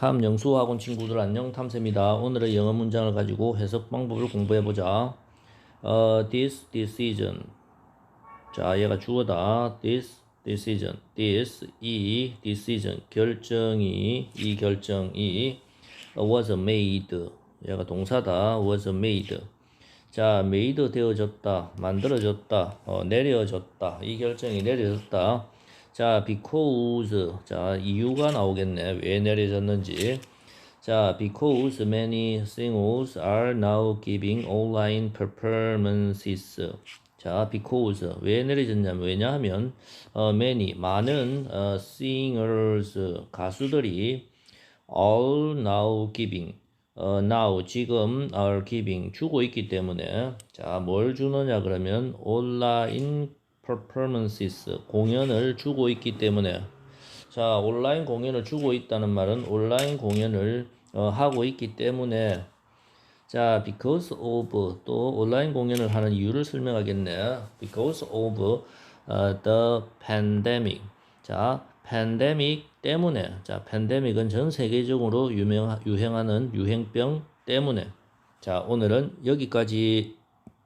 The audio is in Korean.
다음 영수학원 친구들 안녕 탐쌤이다. 오늘의 영어 문장을 가지고 해석 방법을 공부해 보자. 어, this decision. 자, 얘가 주어다. this decision. this 이 decision 결정이 이 결정이 was made. 얘가 동사다. was made. 자, made 되어졌다. 만들어졌다. 어, 내려졌다. 이 결정이 내려졌다. 자, because. 자, 이유가 나오겠네. 왜 내려졌는지. 자, because many singers are now giving online performances. 자, because 왜 내려졌냐면 왜냐하면 어, many 많은 어, singers 가수들이 all now giving 어, now 지금 are giving 주고 있기 때문에 자, 뭘 주느냐 그러면 온라인 performances 공연을 주고 있기 때문에 자, 온라인 공연을 주고 있다는 말은 온라인 공연을 어, 하고 있기 때문에 자, because of 또 온라인 공연을 하는 이유를 설명하겠네. because of 어, the pandemic. 자, pandemic 때문에. 자, pandemic은 전 세계적으로 유명 유행하는 유행병 때문에. 자, 오늘은 여기까지